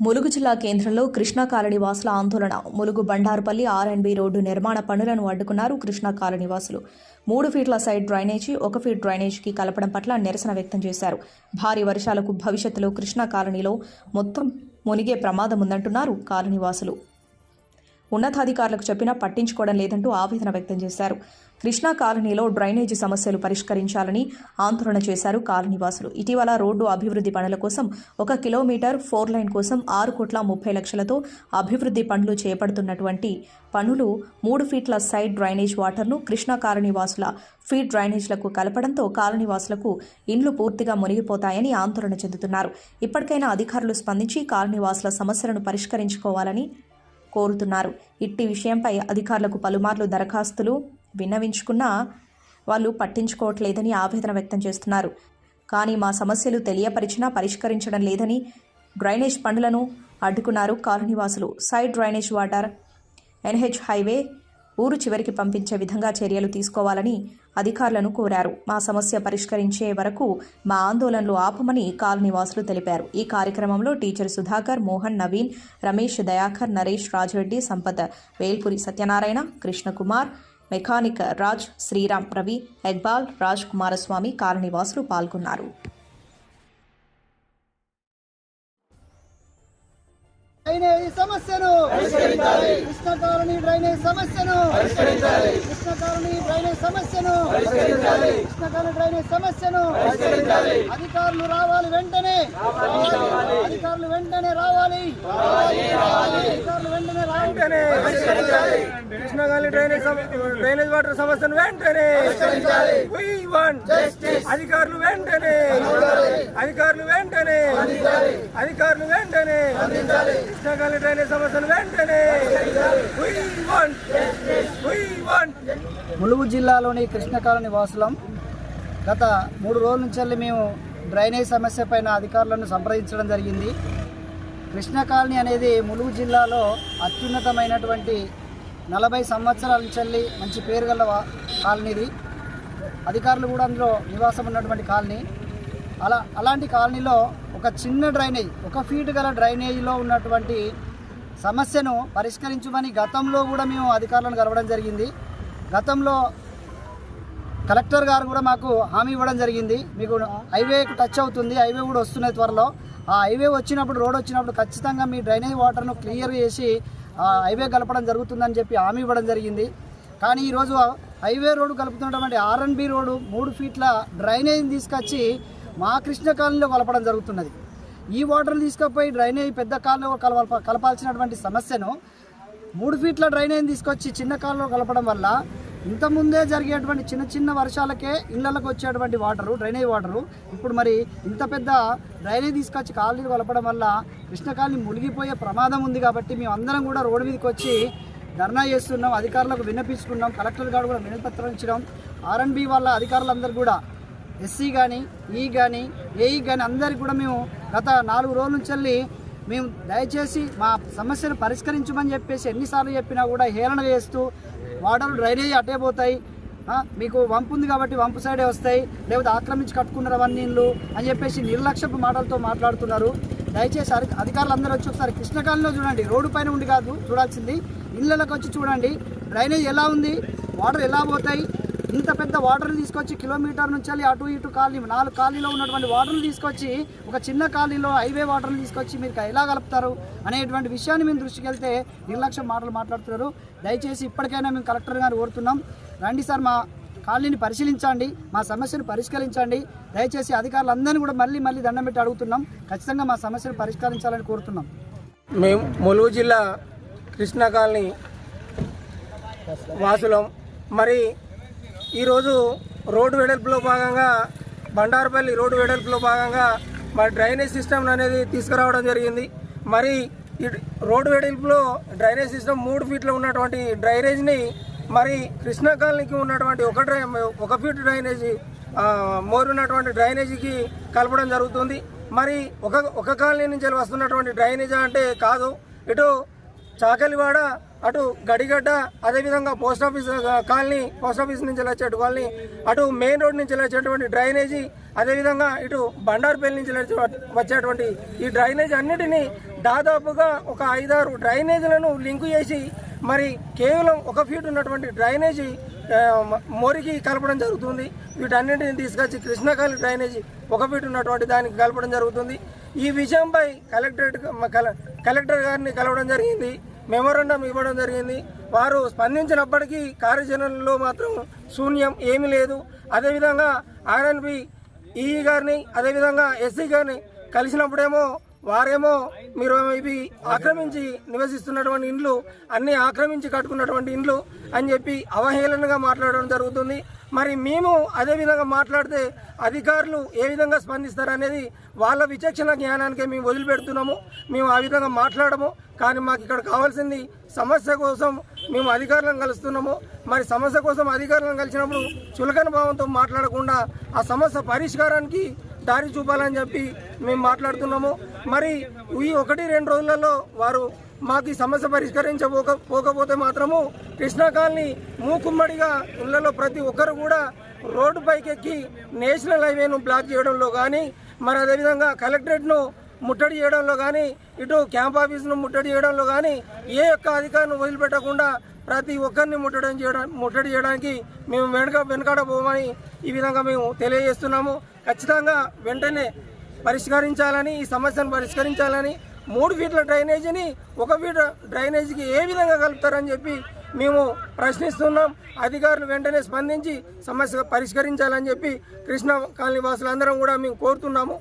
ములుగు జిల్లా కేంద్రంలో కృష్ణా కాలనీ వాసుల ఆందోళన. ములుగు బండారుపల్లి ఆర్ఎన్బి రోడ్డు నిర్మాణ పనులను అడ్డుకున్నారు కృష్ణా కాలనీ వాసులు. మూడు ఫీట్ల సైడ్ డ్రైనేజీ ఒక ఫీట్ డ్రైనేజీకి కలపడం పట్ల నిరసన వ్యక్తం చేశారు. భారీ వర్షాలకు భవిష్యత్తులో కృష్ణా కాలనీలో మొత్తం మునిగే ప్రమాదం ఉందంటున్నారు కాలనీ వాసులు. ఉన్నతాధికారులకు చెప్పినా పట్టించుకోవడం లేదంటూ ఆవేదన వ్యక్తం చేశారు. కృష్ణా కాలనీలో డ్రైనేజీ సమస్యలు పరిష్కరించాలని ఆందోళన చేశారు కాలనీవాసులు. ఇటీవల రోడ్డు అభివృద్ధి పనుల కోసం ఒక కిలోమీటర్ ఫోర్ లైన్ కోసం ఆరు కోట్ల ముప్పై లక్షలతో అభివృద్ధి పనులు చేపడుతున్నటువంటి పనులు మూడు ఫీట్ల సైడ్ డ్రైనేజ్ వాటర్ను కృష్ణా కాలనీవాసుల ఫీడ్ డ్రైనేజ్లకు కలపడంతో కాలనీవాసులకు ఇండ్లు పూర్తిగా మునిగిపోతాయని ఆందోళన చెందుతున్నారు. ఇప్పటికైనా అధికారులు స్పందించి కాలనీవాసుల సమస్యలను పరిష్కరించుకోవాలని కోరుతున్నారు. ఇట్టి విషయంపై అధికారులకు పలుమార్లు దరఖాస్తులు విన్నవించుకున్నా వాళ్ళు పట్టించుకోవట్లేదని ఆవేదన వ్యక్తం చేస్తున్నారు. కానీ మా సమస్యలు తెలియపరిచినా పరిష్కరించడం లేదని డ్రైనేజ్ పనులను అడ్డుకున్నారు కాలనీవాసులు. Side drainage water NH highway ఊరు చివరికి పంపించే విధంగా చర్యలు తీసుకోవాలని అధికారులను కోరారు. మా సమస్య పరిష్కరించే వరకు మా ఆందోళనలు ఆపమని కాలనీవాసులు తెలిపారు. ఈ కార్యక్రమంలో టీచర్ సుధాకర్ మోహన్ నవీన్ రమేష్ దయాకర్ నరేష్ రాజరెడ్డి సంపత్ వేల్పురి సత్యనారాయణ కృష్ణకుమార్ మెకానిక్ రాజ్ శ్రీరామ్ రవి ఎక్బాల్ రాజ్ కుమారస్వామి కాలనీవాసులు పాల్గొన్నారు. డ్రైనేజ్ సమస్యను. కృష్ణ కాలనీ డ్రైనేజ్ సమస్యను. కృష్ణ కాలనీ డ్రైనేజ్ సమస్యను. కృష్ణ కాలనీ డ్రైనేజ్ సమస్యను. అధికారులు రావాలి వెంటనే. అధికారులు వెంటనే రావాలి. అధికారులు వెంటనే రావాలి. కృష్ణగాలి డ్రైనేజ్ సమ- డ్రైనేజ్ వాటర్ సమస్యను వెంటనే. అధికారులు వెంటనే. అధికారులు వెంటనే. అధికారులు వెంటనే. కృష్ణగాలి డ్రైనేజ్ సమస్యను వెంటనే. ములుగు జిల్లాలోని కృష్ణ కాలనీ వాసులం గత మూడు రోజుల నుంచి మేము డ్రైనేజ్ సమస్య పైన అధికారులను సంప్రదించడం జరిగింది. కృష్ణ కాలనీ అనేది ములుగు జిల్లాలో అత్యున్నతమైనటువంటి నలభై సంవత్సరాల నుంచి మంచి పేరు గల కాలనీది. అధికారులు కూడా అందులో నివాసం ఉన్నటువంటి కాలనీ. అలా అలాంటి కాలనీలో ఒక చిన్న డ్రైనేజ్ ఒక ఫీట్ గల డ్రైనేజీలో ఉన్నటువంటి సమస్యను పరిష్కరించమని గతంలో కూడా మేము అధికారులను కలవడం జరిగింది. గతంలో కలెక్టర్ గారు కూడా మాకు హామీ ఇవ్వడం జరిగింది. మీకు హైవే టచ్ అవుతుంది హైవే కూడా వస్తున్నాయి త్వరలో. ఆ హైవే వచ్చినప్పుడు రోడ్ వచ్చినప్పుడు ఖచ్చితంగా మీ డ్రైనేజ్ వాటర్ను క్లియర్ చేసి హైవే కలపడం జరుగుతుందని చెప్పి హామీ ఇవ్వడం జరిగింది. కానీ ఈరోజు హైవే రోడ్డు కలుపుతున్నటువంటి ఆర్ఎన్బి రోడ్డు మూడు ఫీట్ల డ్రైనేజ్ తీసుకొచ్చి మా కృష్ణ కాలనీలో కలపడం జరుగుతున్నది. ఈ వాటర్ తీసుకుపోయి డ్రైనేజ్ పెద్ద కాలంలో కలప కలపాల్సినటువంటి సమస్యను మూడు ఫీట్ల డ్రైనేజ్ తీసుకొచ్చి చిన్న కాలంలో కలపడం వల్ల ఇంతకుముందే జరిగేటువంటి చిన్న చిన్న వర్షాలకే ఇళ్ళకు వచ్చేటువంటి వాటరు డ్రైనేజ్ వాటరు. ఇప్పుడు మరి ఇంత పెద్ద డ్రైనేజ్ తీసుకొచ్చి కాలనీలు కలపడం వల్ల కృష్ణ కాలనీ మునిగిపోయే ప్రమాదం ఉంది కాబట్టి మేము అందరం కూడా రోడ్డు మీదకి వచ్చి ధర్నా చేస్తున్నాం అధికారులకు విన్నపించుకున్నాం కలెక్టర్ గారు కూడా వినపత్రం ఇచ్చడం ఆర్ఎన్బి వాళ్ళ అధికారులందరూ కూడా ఎస్సీ కానీ ఈ కానీ ఏఈ కానీ అందరికి కూడా మేము గత నాలుగు రోజుల నుంచి వెళ్ళి మేము దయచేసి మా సమస్యను పరిష్కరించమని చెప్పేసి ఎన్నిసార్లు చెప్పినా కూడా హేళన చేస్తూ వాటర్ డ్రైనేజ్ అటే పోతాయి. మీకు వంపు ఉంది కాబట్టి వంపు సైడే వస్తాయి. లేకపోతే ఆక్రమించి కట్టుకున్నారు అవన్నీ ఇళ్ళు అని చెప్పేసి నిర్లక్ష్యపు మాటలతో మాట్లాడుతున్నారు. దయచేసి అధిక అధికారులు అందరూ వచ్చి ఒకసారి కృష్ణకాలంలో చూడండి. రోడ్డు పైన ఉండి కాదు చూడాల్సింది. ఇళ్ళకి వచ్చి చూడండి. డ్రైనేజ్ ఎలా ఉంది? వాటర్ ఎలా పోతాయి? ఇంత పెద్ద వాటర్ని తీసుకొచ్చి కిలోమీటర్ నుంచి వెళ్ళి అటు ఇటు కాలనీ నాలుగు కాలనీలో ఉన్నటువంటి వాటర్ని తీసుకొచ్చి ఒక చిన్న కాలనీలో హైవే వాటర్ని తీసుకొచ్చి మీరు ఎలా కలుపుతారు అనేటువంటి విషయాన్ని మేము దృష్టికి వెళ్తే నిర్లక్ష్యం మాటలు మాట్లాడుతున్నారు. దయచేసి ఇప్పటికైనా మేము కలెక్టర్ గారు కోరుతున్నాం. రండి సార్ మా కాలనీని పరిశీలించండి మా సమస్యను పరిష్కరించండి. దయచేసి అధికారులందరినీ కూడా మళ్ళీ మళ్ళీ దండం పెట్టి అడుగుతున్నాం. ఖచ్చితంగా మా సమస్యను పరిష్కరించాలని కోరుతున్నాం. మేము ములుగు జిల్లా కృష్ణా కాలనీ వాసులం. మరి ఈరోజు రోడ్డు వెడల్పులో భాగంగా బండారుపల్లి రోడ్డు వెడల్పులో భాగంగా మరి డ్రైనేజ్ సిస్టమ్ అనేది తీసుకురావడం జరిగింది. మరి ఈ రోడ్డు వెడల్పులో డ్రైనేజ్ సిస్టమ్ మూడు ఫీట్లో ఉన్నటువంటి డ్రైనేజ్ని మరి కృష్ణా కాలనీకి ఉన్నటువంటి ఒక డ్రై ఒక ఫీట్ డ్రైనేజీ మోరు ఉన్నటువంటి డ్రైనేజీకి కలపడం జరుగుతుంది. మరి ఒక ఒక కాలనీ నుంచి వస్తున్నటువంటి డ్రైనేజ్ అంటే కాదు. ఇటు చాకలివాడ అటు గడిగడ్డ అదేవిధంగా post office colony post office నుంచి వచ్చే కాలనీ అటు మెయిన్ రోడ్ నుంచి వచ్చేటువంటి డ్రైనేజీ అదేవిధంగా ఇటు బండారుపల్లి నుంచి వచ్చేటువంటి ఈ డ్రైనేజ్ అన్నిటినీ దాదాపుగా ఒక ఐదారు డ్రైనేజీలను లింకు చేసి మరి కేవలం ఒక ఫీట్ ఉన్నటువంటి డ్రైనేజీ మోరికి కలపడం జరుగుతుంది. వీటన్నింటిని తీసుకొచ్చి కృష్ణకాళి డ్రైనేజీ ఒక ఫీట్ ఉన్నటువంటి దానికి కలపడం జరుగుతుంది. ఈ విషయంపై కలెక్టరేట్ కలెక్టర్ గారిని కలవడం జరిగింది. మెమోరండం ఇవ్వడం జరిగింది. వారు స్పందించినప్పటికీ కార్యాచరణలో మాత్రం శూన్యం ఏమీ లేదు. అదేవిధంగా ఆర్ఎన్బి ఈఈ గారిని అదేవిధంగా ఎస్సీ గారిని కలిసినప్పుడేమో వారేమో మీరు ఇవి ఆక్రమించి నివసిస్తున్నటువంటి ఇండ్లు అన్ని ఆక్రమించి కట్టుకున్నటువంటి ఇండ్లు అని చెప్పి అవహేళనగా మాట్లాడడం జరుగుతుంది. మరి మేము అదే విధంగా మాట్లాడితే అధికారులు ఏ విధంగా స్పందిస్తారు అనేది వాళ్ళ విచక్షణ జ్ఞానానికే మేము వదిలిపెడుతున్నాము. మేము ఆ విధంగా మాట్లాడము. కానీ మాకు ఇక్కడ కావాల్సింది సమస్య కోసం మేము అధికారులను కలుస్తున్నాము. మరి సమస్య కోసం అధికారులను కలిసినప్పుడు చులకన భావంతో మాట్లాడకుండా ఆ సమస్య పరిష్కారానికి దారి చూపాలని చెప్పి మేము మాట్లాడుతున్నాము. మరి ఈ ఒకటి రెండు రోజులలో వారు మాకు ఈ సమస్య పరిష్కరించబోక పోకపోతే మాత్రము కృష్ణా కాలనీ మూకుమ్మడిగా ఇళ్ళలో ప్రతి ఒక్కరు కూడా రోడ్డు పైకెక్కి నేషనల్ హైవేను బ్లాక్ చేయడంలో కానీ మరి అదేవిధంగా కలెక్టరేట్ను ముట్టడి చేయడంలో కానీ ఇటు క్యాంప్ ఆఫీస్ను ముట్టడి చేయడంలో కానీ ఏ యొక్క అధికారిని వదిలిపెట్టకుండా ప్రతి ఒక్కరిని ముట్టడం చేయడం ముట్టడి చేయడానికి మేము వెనక వెనకాడ పోమని ఈ విధంగా మేము తెలియజేస్తున్నాము. ఖచ్చితంగా వెంటనే పరిష్కరించాలని ఈ సమస్యను పరిష్కరించాలని మూడు ఫీట్ల డ్రైనేజీని ఒక ఫీట్ డ్రైనేజీకి ఏ విధంగా కలుపుతారని చెప్పి మేము ప్రశ్నిస్తున్నాం. అధికారులు వెంటనే స్పందించి సమస్య పరిష్కరించాలని చెప్పి కృష్ణ కాలనీ వాసులందరం కూడా మేము కోరుతున్నాము.